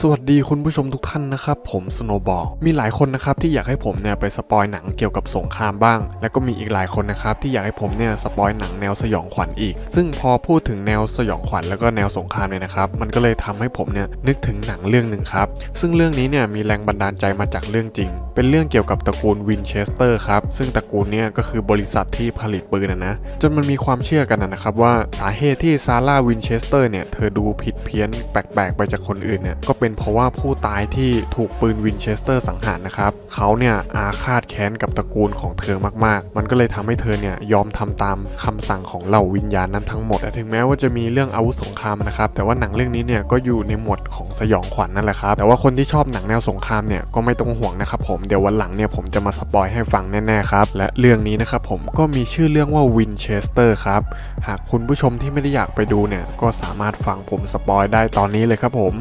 สวัสดีคุณผู้ชมทุกท่านนะครับ ผมสโนบอลมีหลายคนนะครับที่อยากให้ผมเนี่ยไปสปอยหนังเกี่ยวกับสงครามบ้าง แล้วก็มีอีกหลายคนนะครับที่อยากให้ผมเนี่ยสปอยหนังแนวสยองขวัญอีก ซึ่งพอพูดถึงแนวสยองขวัญแล้วก็แนวสงครามเนี่ยนะครับ มันก็เลยทำให้ผมเนี่ยนึกถึงหนังเรื่องหนึ่งครับ ซึ่งเรื่องนี้เนี่ยมีแรงบันดาลใจมาจากเรื่องจริง เป็นเรื่องเกี่ยวกับตระกูลวินเชสเตอร์ครับ ซึ่งตระกูลเนี่ยก็คือบริษัทที่ผลิตปืนนะนะจนมันมีความเชื่อกันนะครับว่าสาเหตุที่ซาร่าวินเชสเตอร์เนี่ยเธอดูผิดเพี้ยนแปลกๆไปจากคนอื่นเนี่ยก็เป็นเพราะว่าผู้ตายที่ถูกปืนวินเชสเตอร์สังหารนะครับเขาเนี่ยอาฆาตแค้นกับตระกูลของเธอมากๆ มันก็เลยทำให้เธอเนี่ยยอมทำตามคำสั่งของเหล่าวิญญาณนั้นทั้งหมดแต่ถึงแม้ว่าจะมีเรื่องอาวุธสงครามนะครับแต่ว่าหนังเรื่องนี้เนี่ยก็อยู่ในหมวดของสยองขวัญนั่นแหละครับแต่ว่าคนที่ชอบหนังแนวสงครามเนี่ยก็ไม่ต้องห่วงนะครับผมเดี๋ยววันหลังเนี่ยผมจะมาสปอยให้ฟังแน่ๆครับและเรื่องนี้นะครับผมก็มีชื่อเรื่องว่าวินเชสเตอร์ครับหากคุณผู้ชมที่ไม่ได้อยากไปดูเนี่ยก็สามารถฟังผมสปอยได้ตอนนี้เลยครับผม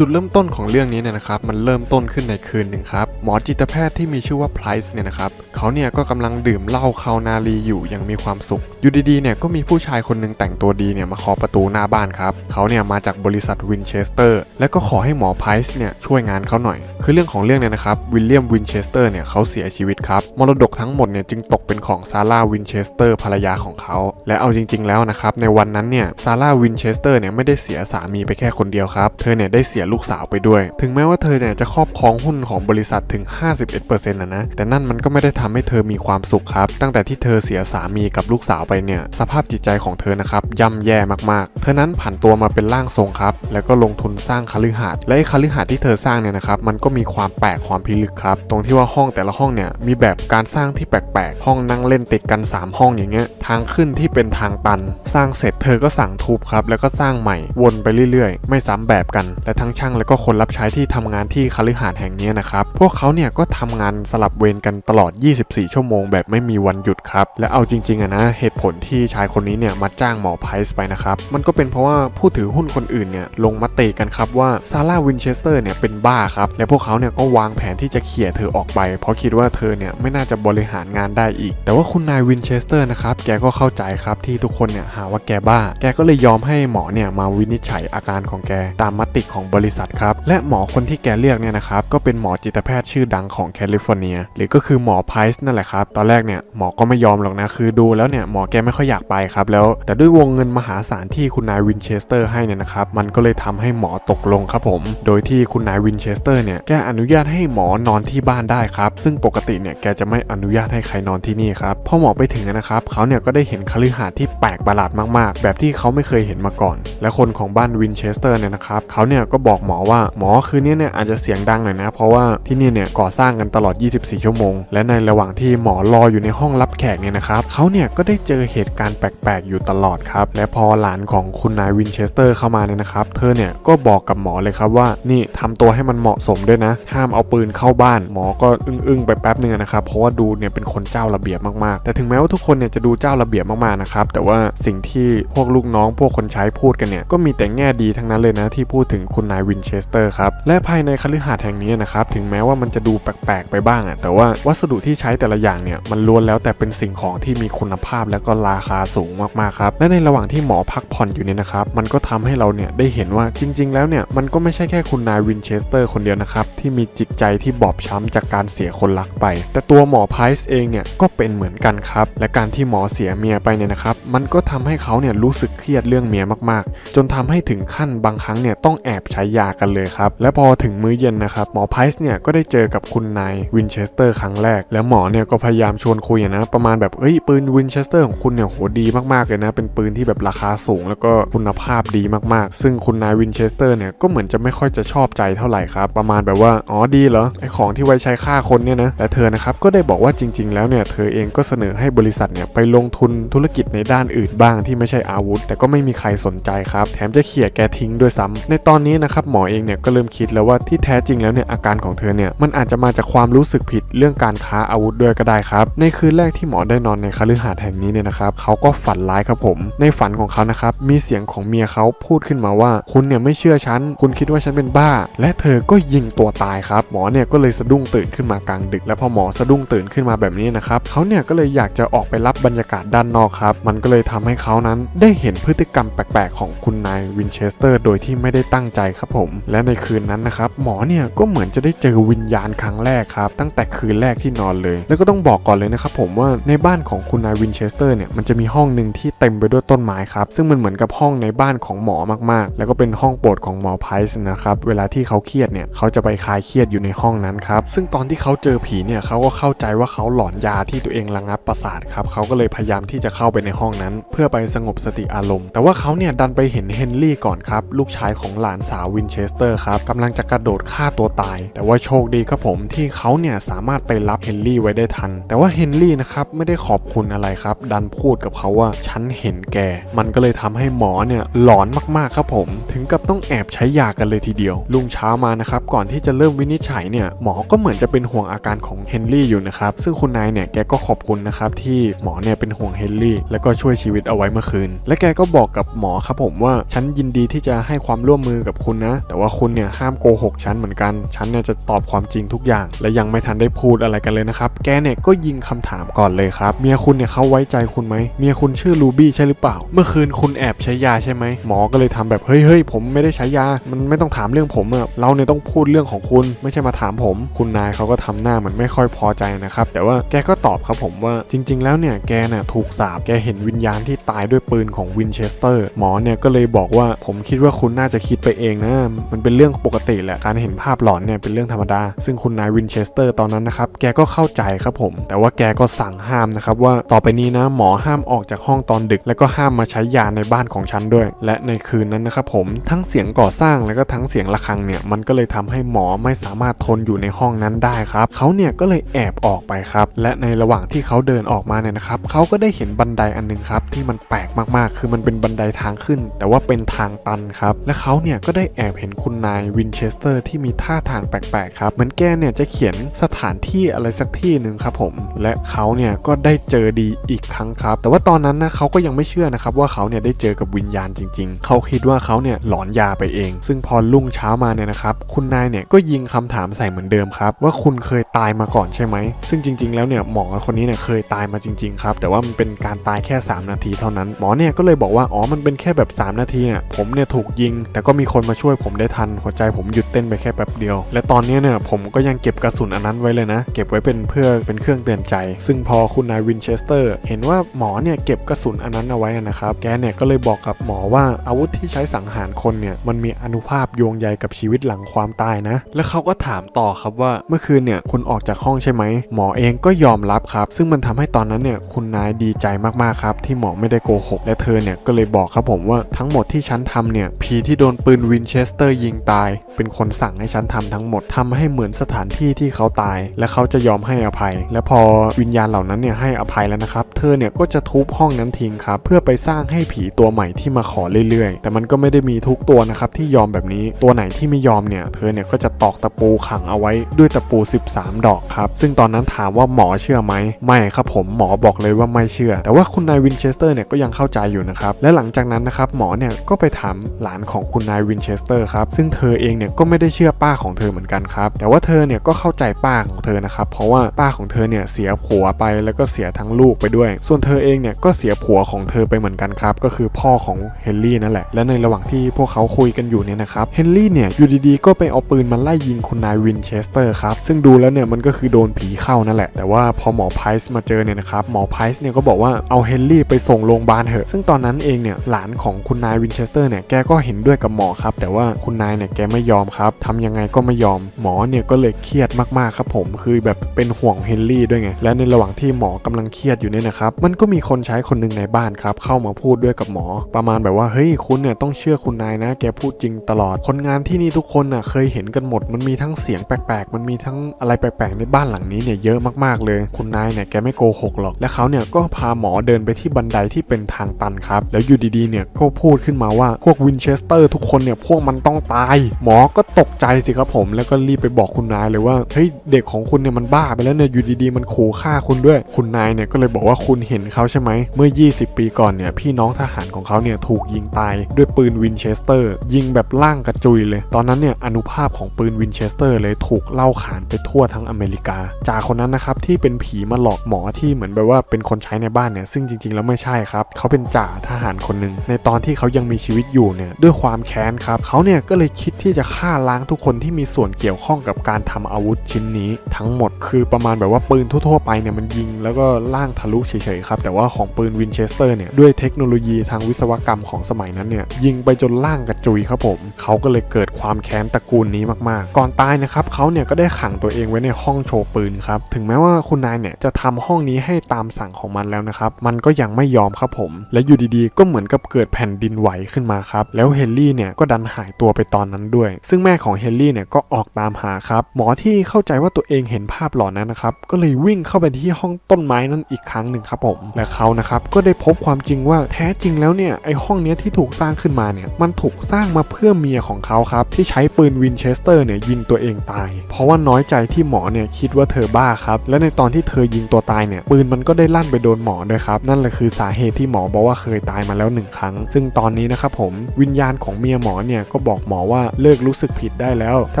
จุดเริ่มต้นของเรื่องนี้เนี่ยนะครับมันเริ่มต้นขึ้นในคืนหนึ่งครับหมอจิตแพทย์ที่มีชื่อว่าไพรส์เนี่ยนะครับเขาเนี่ยก็กำลังดื่มเหล้าคาวนาลีอยู่อย่างมีความสุข อยู่ดีๆเนี่ยก็มีผู้ชายคนหนึงแต่งตัวดีเนี่ยมาเคาะประตูหน้าบ้านครับเขาเนี่ยมาจากบริษัทวินเชสเตอร์ และก็ขอให้หมอไพรส์เนี่ยช่วยงานเขาหน่อย คือเรื่องของเรื่องเนี่ยนะครับวิลเลียมวินเชสเตอร์เนี่ยเขาเสียชีวิตครับมรดกทั้งหมดเนี่ยจึงตกเป็นของซาร่าวินเชสเตอร์ภรรยาของเขา และเอาจริง ๆแล้วนะครับในวันนั้นเนี่ยซาร่าวินเชสเตอร์เนี่ยไม่ได้เสียสามีไปแค่คนเดียวครับเธอเนี่ยได้เสียลูกสาวไปด้วย ถึงแม้ว่าเธอเนี่ยจะครอบครองหุ้นของบริษัทถึง 51%นะนะ แต่นั่นมันก็ไม่ได้ทำให้เธอมีความสุขครับ ตั้งแต่ที่เธอเสียสามีกับลูกสาวไปเนี่ย สภาพจิตใจของเธอนะครับย่ำแย่มากๆ เธอนั้นผันตัวมาเป็นร่างทรงครับ แล้วก็ลงทุนสร้างคฤหาสน์ และคฤหาสน์ที่เธอสร้างเนี่ยนะครับ มันก็มีความแปลกความพิลึกครับ ตรงที่ว่าห้องแต่ละห้องเนี่ยมีแบบการสร้างที่แปลกๆ ห้องนั่งเล่นติดกัน 3 ห้องอย่างเงี้ย ทางขึ้นที่เป็นทางตัน สร้างเสร็จเธอก็สั่งทุบครับ แล้วก็สร้างใหม่ วนไปเรื่อยๆ ไม่ซ้ำแบบกัน และทั้งช่างและก็คนรับใช้ที่ทำงานที่คฤหาสน์แห่งนี้นะครับ พวกเขาเนี่ยก็ทำงานสลับเวรกันตลอด 24 ชั่วโมงแบบไม่มีวันหยุดครับ และเอาจริงๆอะนะเหตุผลที่ชายคนนี้เนี่ยมาจ้างหมอไพรส์ไปนะครับ มันก็เป็นเพราะว่าผู้ถือหุ้นคนอื่นเนี่ยลงมติกันครับว่าซาร่าวินเชสเตอร์เนี่ยเป็นบ้าครับ และพวกเขาเนี่ยก็วางแผนที่จะเขี่ยเธอออกไป เพราะคิดว่าเธอเนี่ยไม่น่าจะบริหารงานได้อีก แต่ว่าคุณนายวินเชสเตอร์นะครับแกก็เข้าใจครับที่ทุกคนเนี่ยหาว่าแกบ้า แกก็เลยยอมให้หมอเนี่ยมาวินิจฉัยอาการของแกตามมติของบริษัทครับ และหมอคนที่แกเลือกเนี่ยนะครับ ก็เป็นหมอจิตแพทย์ชื่อดังของแคลิฟอร์เนีย หรือก็คือหมอไพรส์นั่นแหละครับ ตอนแรกเนี่ยหมอก็ไม่ยอมหรอกนะ คือดูแล้วเนี่ยหมอแกไม่ค่อยอยากไปครับ แล้วแต่ด้วยวงเงินมหาศาลที่คุณนายวินเชสเตอร์ให้เนี่ยนะครับ มันก็เลยทำให้หมอตกลงครับผม โดยที่คุณนายวินเชสเตอร์เนี่ยแกอนุญาตให้หมอนอนที่บ้านได้ครับ ซึ่งปกติเนี่ยแกจะไม่อนุญาตให้ใครนอนที่นี่ครับ พอหมอไปถึงนะครับ เขาเนี่ยก็ได้เห็นคฤหาสน์ที่แปลกประหลาดมากๆ แบบที่เขาไม่เคยเห็นมาก่อน และคนของบ้านวินเชสเตอร์เนี่ยนะครับ เขาเนี่ยก็บบอกหมอว่าหมอคืนนี้เนี่ยอาจจะเสียงดังหน่อยนะ เพราะว่าที่นี่เนี่ยก่อสร้างกันตลอด 24 ชั่วโมง และในระหว่างที่หมอรออยู่ในห้องรับแขกเนี่ยนะครับเขาเนี่ยก็ได้เจอเหตุการณ์แปลกๆ อยู่ตลอดครับ และพอหลานของคุณนายวินเชสเตอร์เข้ามาเนี่ยนะครับ เธอเนี่ยก็บอกกับหมอเลยครับว่านี่ทำตัวให้มันเหมาะสมด้วยนะ ห้ามเอาปืนเข้าบ้าน หมอก็อึ้งๆไปแป๊บนึงนะครับ เพราะว่าดูเนี่ยเป็นคนเจ้าระเบียบมากๆ แต่ถึงแม้ว่าทุกคนเนี่ยจะดูเจ้าระเบียบมากๆนะครับ แต่ว่าสิ่งที่พวกลูกน้องพวกคนใช้พูดกันเนี่ยก็มีแต่แง่ดีทั้งนั้นเลยนะที่พูดถึงคุณนายายวินเชสเตอร์ครับ และภายในคฤหาสน์แห่งนี้นะครับ ถึงแม้ว่ามันจะดูแปลกๆไปบ้างอะแต่ว่าวัสดุที่ใช้แต่ละอย่างเนี่ยมันล้วนแล้วแต่เป็นสิ่งของที่มีคุณภาพและก็ราคาสูงมากๆครับ และในระหว่างที่หมอพักผ่อนอยู่เนี่ยนะครับ มันก็ทำให้เราเนี่ยได้เห็นว่าจริง ๆ แล้วเนี่ยมันก็ไม่ใช่แค่คุณนายวินเชสเตอร์คนเดียวนะครับที่มีจิตใจที่บอบช้ำจากการเสียคนรักไป แต่ตัวหมอไพรส์เองเนี่ยก็เป็นเหมือนกันครับ และการที่หมอเสียเมียไปเนี่ยนะครับ มันก็ทำให้เขาเนี่ยรู้สึกเครียดเรื่องเมียมากๆ จนทำให้ถึงขั้นบางครั้งเนี่ยต้องแอบใช้ยากันเลยครับและพอถึงมื้อเย็นนะครับหมอไพรส์เนี่ยก็ได้เจอกับคุณนายวินเชสเตอร์ครั้งแรก แล้วหมอเนี่ยก็พยายามชวนคุยนะประมาณแบบเอ้ยปืนวินเชสเตอร์ของคุณเนี่ยโหดีมากๆเลยนะ เป็นปืนที่แบบราคาสูง แล้วก็คุณภาพดีมากๆ ซึ่งคุณนายวินเชสเตอร์เนี่ยก็เหมือนจะไม่ค่อยจะชอบใจเท่าไหร่ครับประมาณแบบว่าอ๋อดีเหรอไอของที่ไว้ใช้ฆ่าคนเนี่ยนะแต่เธอนะครับก็ได้บอกว่าจริง ๆ แล้วเนี่ยเธอเองก็เสนอให้บริษัทเนี่ยไปลงทุนธุรกิจในด้านอื่นบ้างที่ไม่ใช่อาวุธ แต่ก็ไม่มีใครสนใจครับแถมจะเขี่ยแกทิ้งด้วยซ้ำในตอนนี้นะครับหมอเองเนี่ยก็เริ่มคิดแล้วว่าที่แท้จริงแล้วเนี่ยอาการของเธอเนี่ยมันอาจจะมาจากความรู้สึกผิดเรื่องการค้าอาวุธด้วยก็ได้ครับ ในคืนแรกที่หมอได้นอนในคฤหาสน์แห่งนี้เนี่ยนะครับเขาก็ฝันร้ายครับผม ในฝันของเขานะครับมีเสียงของเมียเขาพูดขึ้นมาว่า คุณเนี่ยไม่เชื่อฉันคุณคิดว่าฉันเป็นบ้า และเธอก็ยิงตัวตายครับ หมอเนี่ยก็เลยสะดุ้งตื่นขึ้นมากลางดึก และพอหมอสะดุ้งตื่นขึ้นมาแบบนี้นะครับเขาเนี่ยก็เลยอยากจะออกไปรับบรรยากาศด้านนอกครับ มันก็เลยทำให้เขานั้นได้เห็นพฤติกรรมแปลกๆ ของคุณนายวินเชสเตอร์ โดยที่ไม่ได้ตั้งใจครับครับผม และในคืนนั้นนะครับหมอเนี่ยก็เหมือนจะได้เจอวิญญาณครั้งแรกครับตั้งแต่คืนแรกที่นอนเลย แล้วก็ต้องบอกก่อนเลยนะครับผมว่าในบ้านของคุณนายวินเชสเตอร์เนี่ยมันจะมีห้องหนึ่งที่เต็มไปด้วยต้นไม้ครับซึ่งมันเหมือนกับห้องในบ้านของหมอมากๆ แล้วก็เป็นห้องโปรดของหมอไพส์นะครับเวลาที่เขาเครียดเนี่ยเขาจะไปคลายเครียดอยู่ในห้องนั้นครับซึ่งตอนที่เขาเจอผีเนี่ยเขาก็เข้าใจว่าเขาหลอนยาที่ตัวเองระงับประสาทครับเขาก็เลยพยายามที่จะเข้าไปในห้องนั้น เพื่อไปสงบสติอารมณ์ แต่ว่าเขาเนี่ยดันไปเห็นเฮนรี่ก่อนครับลูกชายของหลานสาววินเชสเตอร์ครับกำลังจะกระโดดฆ่าตัวตาย แต่ว่าโชคดีครับผมที่เขาเนี่ยสามารถไปรับเฮนรี่ไว้ได้ทัน แต่ว่าเฮนรี่นะครับไม่ได้ขอบคุณอะไรครับ ดันพูดกับเขาว่าฉันเห็นแก มันก็เลยทำให้หมอเนี่ยหลอนมากๆครับผม ถึงกับต้องแอบใช้ยากันเลยทีเดียว ลุงเช้ามานะครับก่อนที่จะเริ่มวินิจฉัยเนี่ยหมอก็เหมือนจะเป็นห่วงอาการของเฮนรี่อยู่นะครับซึ่งคุณนายเนี่ยแกก็ขอบคุณนะครับที่หมอเนี่ยเป็นห่วงเฮนรี่แล้วก็ช่วยชีวิตเอาไว้เมื่อคืน และแกก็บอกกับหมอครับผมว่าฉันยินดีที่จะให้ความร่วมมือกับคุณนะแต่ว่าคุณเนี่ยห้ามโกหกฉันเหมือนกัน ฉันเนี่ยจะตอบความจริงทุกอย่าง และยังไม่ทันได้พูดอะไรกันเลยนะครับ แกเนี่ยก็ยิงคำถามก่อนเลยครับ เมียคุณเนี่ยเขาไว้ใจคุณไหม เมียคุณชื่อลูบี้ใช่หรือเปล่า เมื่อคืนคุณแอบใช้ยาใช่ไหม หมอก็เลยทำแบบเฮ้ยเฮ้ยผมไม่ได้ใช้ยา มันไม่ต้องถามเรื่องผมอะเราเนี่ยต้องพูดเรื่องของคุณ ไม่ใช่มาถามผม คุณนายเขาก็ทำหน้าเหมือนไม่ค่อยพอใจนะครับ แต่ว่าแกก็ตอบครับผมว่าจริง ๆ แล้วเนี่ยแกน่ะถูกสาปแกเห็นวิญญาณที่ตายด้วยปืนของวินเชสเตอร์ หมอเนี่ยก็เลยบอกว่าผมคิดว่าคุณน่าจะคิดไปเองนะมันเป็นเรื่องปกติแหละการเห็นภาพหลอนเนี่ยเป็นเรื่องธรรมดา ซึ่งคุณนายวินเชสเตอร์ตอนนั้นนะครับแกก็เข้าใจครับผม แต่ว่าแกก็สั่งห้ามนะครับว่าต่อไปนี้นะหมอห้ามออกจากห้องตอนดึก แล้วก็ห้ามมาใช้ยาในบ้านของฉันด้วย และในคืนนั้นนะครับผมทั้งเสียงก่อสร้างแล้วก็ทั้งเสียงะระฆังเนี่ยมันก็เลยทำให้หมอไม่สามารถทนอยู่ในห้องนั้นได้ครับเขาเนี่ยก็เลยแอบออกไปครับ และในระหว่างที่เขาเดินออกมาเนี่ยนะครับเขาก็ได้เห็นบันไดอันหนึงครับที่มันแปลกมากๆ คือมันเป็นบันไดทางขึ้น แต่ว่าเป็นทางตันครับ และเขาเนี่ยก็ได้แอบเห็นคุณนายวินเชสเตอร์ที่มีท่าทางแปลกๆครับ เหมือนแกเนี่ยจะเขียนสถานที่อะไรสักที่หนึ่งครับผม และเขาเนี่ยก็ได้เจอดีอีกครั้งครับ แต่ว่าตอนนั้นนะเขาก็ยังไม่เชื่อนะครับว่าเขาเนี่ยได้เจอกับวิญญาณจริง ๆ เขาคิดว่าเขาเนี่ยหลอนยาไปเอง ซึ่งพอรุ่งเช้ามาเนี่ยนะครับ คุณนายเนี่ยก็ยิงคำถามใส่เหมือนเดิมครับ ว่าคุณเคยตายมาก่อนใช่ไหม ซึ่งจริง ๆ แล้วเนี่ยหมอคนนี้เนี่ยเคยตายมาจริงๆครับ แต่ว่ามันเป็นการตายแค่ 3 นาทีเท่านั้น หมอเนี่ยก็เลยบอกว่า อ๋อ มันเป็นแค่แบบ 3 นาทีเนี่ยผมเนี่ยถูกยิง แต่ก็มีคนมาช่วยวยผมได้ทันหัวใจผมหยุดเต้นไปแค่แป๊บเดียว และตอนนี้เนี่ยผมก็ยังเก็บกระสุนอันนั้นไว้เลยนะ เก็บไว้เป็นเพื่อเป็นเครื่องเตือนใจ ซึ่งพอคุณนายวินเชสเตอร์ เห็นว่าหมอเนี่ยเก็บกระสุนอันนั้นเอาไว้นะครับแกเนี่ยก็เลยบอกกับหมอว่าอาวุธที่ใช้สังหารคนเนี่ยมันมีอนุภาพโยงใยกับชีวิตหลังความตายนะ แล้วเขาก็ถามต่อครับว่าเมื่อคืนเนี่ยคุณออกจากห้องใช่ไหมหมอเองก็ยอมรับครับ ซึ่งมันทำให้ตอนนั้นเนี่ยคุณนายดีใจมากๆครับ ที่หมอไม่ได้โกหกและเธอเนี่ยก็เลยบอกครับผมว่าทั้งหมดที่ฉันทำเนี่ยผีที่โดนปืนวินเชสเตอร์ยิงตาย เป็นคนสั่งให้ฉันทำทั้งหมดทำให้เหมือนสถานที่ที่เขาตาย และเขาจะยอมให้อภัย และพอวิญญาณเหล่านั้นเนี่ยให้อภัยแล้วนะครับ เธอเนี่ยก็จะทุบห้องนั้นทิ้งครับเพื่อไปสร้างให้ผีตัวใหม่ที่มาขอเรื่อยๆ แต่มันก็ไม่ได้มีทุกตัวนะครับที่ยอมแบบนี้ตัวไหนที่ไม่ยอมเนี่ยเธอเนี่ยก็จะตอกตะปูขังเอาไว้ด้วยตะปู 13 ดอกครับซึ่งตอนนั้นถามว่าหมอเชื่อไหมไม่ครับผมหมอบอกเลยว่าไม่เชื่อ แต่ว่าคุณนายวินเชสเตอร์เนี่ยก็ยังเข้าใจอยู่นะครับและหลังจากนั้นนะครับหมอเนี่ยก็ไปถามหลานของคุณนายวินเชสเตอร์ครับซึ่งเธอเองเนี่ยก็ไม่ได้เชื่อป้าของเธอเหมือนกันครับแต่ว่าเธอเนี่ยก็เข้าใจป้าของเธอนะครับเพราะว่าป้าของเธอเนี่ยเสียผัวไปแล้วก็เสียทั้งลูกไปด้วยส่วนเธอเองเนี่ยก็เสียผัวของเธอไปเหมือนกันครับ ก็คือพ่อของเฮนรี่นั่นแหละ และในระหว่างที่พวกเขาคุยกันอยู่เนี่ยนะครับ เฮนรี่เนี่ยอยู่ดีๆ ก็ไปเอาปืนมาไล่ยิงคุณนายวินเชสเตอร์ครับ ซึ่งดูแล้วเนี่ยมันก็คือโดนผีเข้านั่นแหละ แต่ว่าพอหมอไพรส์มาเจอเนี่ยนะครับ หมอไพรส์เนี่ยก็บอกว่าเอาเฮนรี่ไปส่งโรงพยาบาลเถอะ ซึ่งตอนนั้นเองเนี่ยหลานของคุณนายวินเชสเตอร์เนี่ยแกก็เห็นด้วยกับหมอครับ แต่ว่าคุณนายเนี่ยแกไม่ยอมครับทำยังไงก็ไม่ยอม หมอเนี่ยก็เลยเครียดมากๆครับผม คือแบบเป็นห่วงเฮนรี่ด้วยไง และในระหว่างที่หมอกำลังเครียดอยู่เนี่ยนะครับ มันก็มีคนใช้คนหนึ่งในบ้านครับ เข้ามาพูดด้วยกับหมอ ประมาณแบบว่าเฮ้ยคุณเนี่ยต้องเชื่อคุณนายนะ แกพูดจริงตลอด คนงานที่นี่ทุกคนน่ะเคยเห็นกันหมด มันมีทั้งเสียงแปลกๆ มันมีทั้งอะไรแปลกๆในบ้านหลังนี้เนี่ยเยอะมากๆเลย คุณนายเนี่ยแกไม่โกหกหรอก และเขาเนี่ยก็พาหมอเดินไปที่บันไดที่เป็นทางตันครับ แล้วอยู่ดีๆเนี่ยก็พูดขึ้นมาว่าพวกวินเชสเตอร์ทุกคนเนี่ยพวกมันต้องตาย หมอก็ตกใจสิครับผม แล้วก็รีบไปบอกคุณนายเลยว่าเฮ้ยเด็กของคุณเนี่ยมันบ้าไปแล้วเนี่ยอยู่ดีๆ มันขู่ฆ่าคุณด้วย คุณนายเนี่ยก็เลยบอกว่าคุณเห็นเขาใช่ไหม เมื่อ 20 ปีก่อนเนี่ย พี่น้องทหารของเขาเนี่ยถูกยิงตายด้วยปืนวินเชสเตอร์ ยิงแบบล่างกระจุยเลย ตอนนั้นเนี่ยอนุภาพของปืนวินเชสเตอร์เลยถูกเล่าขานไปทั่วทั้งอเมริกา จากคนนั้นนะครับที่เป็นผีมาหลอกหมอที่เหมือนแบบว่าเป็นคนใช้ในบ้านเนี่ยซึ่งจริง ๆ แล้วไม่ใช่ครับ เขาเป็นจ่าทหารคนหนึ่งในตอนที่เขายังมีชีวิตอยู่เนี่ยด้วยความแค้นครับเขาเนี่ยก็เลยคิดที่จะฆ่าล้างทุกคนที่มีส่วนเกี่ยวข้องกับการทำอาวุธชิ้นนี้ ทั้งหมดคือประมาณแบบว่าปืนทั่วๆไปเนี่ยมันยิงแล้วก็ล่างทะลุเฉยๆครับ แต่ว่าของปืนวินเชสเตอร์เนี่ย ด้วยเทคโนโลยีทางวิศวกรรมของสมัยนั้นเนี่ย ยิงไปจนล่างกระจุยครับผม เขาก็เลยเกิดความแค้นตระกูลนี้มากๆ ก่อนตายนะครับเขาเนี่ยก็ได้ขังตัวเองไว้ในห้องโชว์ปืนครับ ถึงแม้ว่าคุณนายเนี่ยจะทำห้องนี้ให้ตามสั่งของมันแล้วนะครับ มันก็ยังไม่ยอมครับผม และอยู่ดีๆ ก็เหมือนกับเกิดแผ่นดินไหวขึ้นมาครับ แล้วเฮนรี่เนี่ยก็ดันหายตัวไปตอนนั้นด้วย ซึ่งแม่ของเฮนรี่เนี่ยก็ออกตามหาครับ หมอที่เข้าใจว่าตัวเองเห็นภาพหลอนนั้นนะครับ ก็เลยวิ่งเข้าไปที่ห้องต้นไม้นั้นอีกครั้งหนึ่งครับผมและเขานะครับก็ได้พบความจริงว่าแท้จริงแล้วเนี่ยไอห้องเนี้ยที่ถูกสร้างขึ้นมาเนี่ยมันถูกสร้างมาเพื่อเมียของเขาครับที่ใช้ปืนวินเชสเตอร์เนี่ยยิงตัวเองตาย เพราะว่าน้อยใจที่หมอเนี่ยคิดว่าเธอบ้าครับและในตอนที่เธอยิงตัวตายเนี่ยปืนมันก็ได้ลั่นไปโดนหมอด้วยครับนั่นแหละคือสาเหตุที่หมอบอกว่าเคยตายมาแล้วหนึ่งครั้ง ซึ่งตอนนี้นะครับผมวิญญาณของเมียหมอเนี่ยก็บอกหมอว่าเลิกรู้สึกผิดได้แล้ว ถ้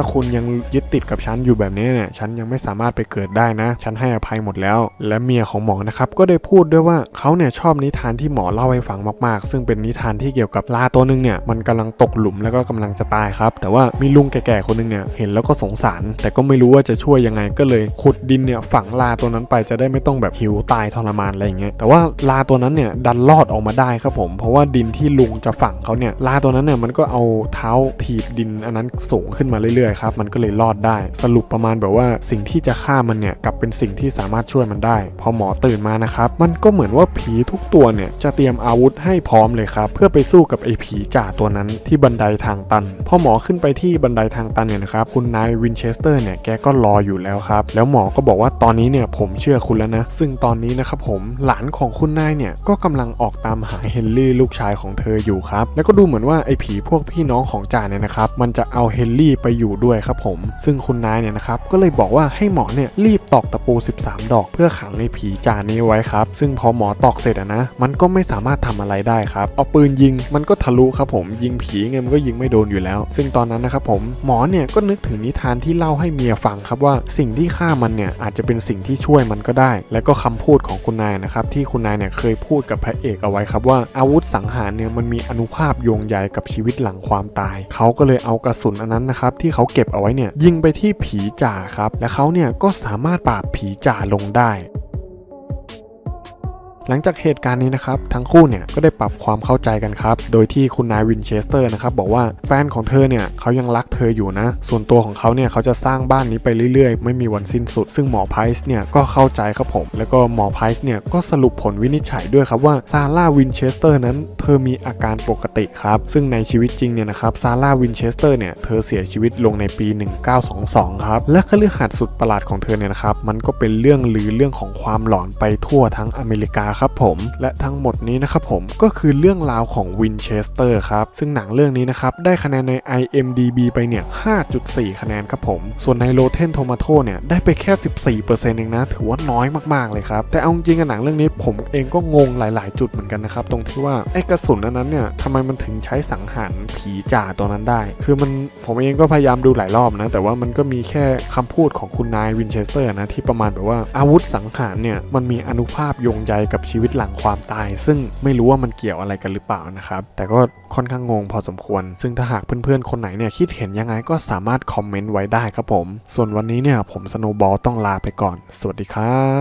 าคุณยังยึดติดกับฉันอยู่แบบนี้เนี่ยฉันยังไม่สามารถไปเกิดได้นะ ฉันให้อภัยหมดแล้ว และเมียของหมอนะครับก็ได้พูดด้วยว่าเขาเนี่ยชอบนิทานที่หมอเล่าให้ฟังมากๆ ซึ่งเป็นนิทานที่เกี่ยวกับลาตัวหนึงเนี่ยมันกำลังตกหลุมแล้วก็กำลังจะตายครับ แต่ว่ามีลุงแก่ๆคนหนึงเนี่ยเห็นแล้วก็สงสาร แต่ก็ไม่รู้ว่าจะช่วยยังไงก็เลยขุดดินเนี่ยฝังลาตัวนั้นไปจะได้ไม่ต้องแบบหิวตายทรมานอะไรอย่างเงี้ยแต่ว่าลาตัวนั้นเนี่ยดันรอดออกมาได้ครับผม เพราะว่าดินที่ลุงจะฝังเขาเนี่ยลาตัวนั้นเนี่ยมันก็เอาเท้าถีบดินอันนั้นสูงขึ้นมาเรื่อยๆครับมันก็เลยรอดได้ สรุปประมาณแบบว่าสิ่งที่จะฆ่ามันเนี่ยกลับเป็นสิ่งที่สามารถช่วยมันได้ พอหมอตื่นมานะครับมันก็เหมือนว่าผีทุกตัวเนี่ยจะเตรียมอาวุธให้พร้อมเลยครับ เพื่อไปสู้กับไอ้ผีจ่าตัวนั้นที่บันไดทางตัน พอหมอขึ้นไปที่บันไดทางตันเนี่ยนะครับคุณนายวินเชสเตอร์เนี่ยแกก็รออยู่แล้วครับ แล้วหมอก็บอกว่าตอนนี้เนี่ยผมเชื่อคุณแล้วนะ ซึ่งตอนนี้นะครับผมหลานของคุณนายเนี่ยก็กำลังออกตามหาเฮนรี่ลูกชายของเธออยู่ครับ แล้วก็ดูเหมือนว่าไอ้ผีพวกพี่น้องของจ่าเนี่ยนะครับมันจะเอาเฮนรี่ไปอยู่ด้วยครับผม ซึ่งคุณนายเนี่ยนะครับก็เลยบอกว่าให้หมอเนี่ยรีบตอกตะปู 13 ดอก เพื่อขังในผีจ่านี้ไว้ครับ ซึ่งพอหมอตอกเสร็จอะนะ มันก็ไม่สามารถทำอะไรได้ครับ เอาปืนยิงมันก็ทะลุครับผม ยิงผีไงมันก็ยิงไม่โดนอยู่แล้ว ซึ่งตอนนั้นนะครับผมหมอเนี่ยก็นึกถึงนิทานที่เล่าให้เมียฟังครับว่าสิ่งที่ฆ่ามันเนี่ยอาจจะเป็นสิ่งที่ช่วยมันก็ได้ และก็คำพูดของคุณนายนะครับที่คุณนายเนี่ยเคยพูดกับพระเอกเอาไว้ครับว่าอาวุธสังหารเนี่ยมันมีอนุภาพโยงใยกับชีวิตหลังความตาย เขาก็เลยเอากระสุนอันนั้นนะครับที่เขาเก็บเอาไว้เนี่ยยิงไปที่ผีจ่าครับและเขาเนี่ยก็สามารถปราบผีจ่าลงได้ หลังจากเหตุการณ์นี้นะครับทั้งคู่เนี่ยก็ได้ปรับความเข้าใจกันครับ โดยที่คุณนายวินเชสเตอร์นะครับบอกว่าแฟนของเธอเนี่ยเขายังรักเธออยู่นะ ส่วนตัวของเขาเนี่ยเขาจะสร้างบ้านนี้ไปเรื่อยๆ ไม่มีวันสิ้นสุด ซึ่งหมอไพรส์เนี่ยก็เข้าใจครับผม แล้วก็หมอไพรส์เนี่ยก็สรุปผลวินิจฉัยด้วยครับว่าซาร่าวินเชสเตอร์นั้น เธอมีอาการปกติครับซึ่งในชีวิตจริงเนี่ยนะครับซาร่าวินเชสเตอร์เนี่ยเธอเสียชีวิตลงในปี 1922 ครับและคฤหาสน์สุดประหลาดของเธอเนี่ยนะครับมันก็เป็นเรื่องลือเรื่องของความหลอนไปทั่วทั้งอเมริกาครับผม และทั้งหมดนี้นะครับผมก็คือเรื่องราวของวินเชสเตอร์ครับ ซึ่งหนังเรื่องนี้นะครับได้คะแนนใน IMDB ไปเนี่ย 5.4 คะแนนครับผม ส่วนใน Rotten Tomato เนี่ยได้ไปแค่ 14%เองนะ ถือว่าน้อยมากๆเลยครับ แต่เอาจริงๆหนังเรื่องนี้ผมเองก็งงหลาย ๆ จุดเหมือนกันนะครับ ตรงที่ว่าไอ้กระสุนอันนั้นเนี่ยทำไมมันถึงใช้สังหารผีจ่าตัวนั้นได้ คือมันผมเองก็พยายามดูหลายรอบนะ แต่ว่ามันก็มีแค่คำพูดของคุณนายวินเชสเตอร์นะที่ประมาณแบบว่าอาวุธสังหารเนี่ยมันมีอนุภาพโยงใยกับชีวิตหลังความตาย ซึ่งไม่รู้ว่ามันเกี่ยวอะไรกันหรือเปล่านะครับ แต่ก็ค่อนข้างงงพอสมควร ซึ่งถ้าหากเพื่อนๆ คนไหนเนี่ยคิดเห็นยังไงก็สามารถคอมเมนต์ไว้ได้ครับผม ส่วนวันนี้เนี่ยผมสโนบอลต้องลาไปก่อน สวัสดีครับ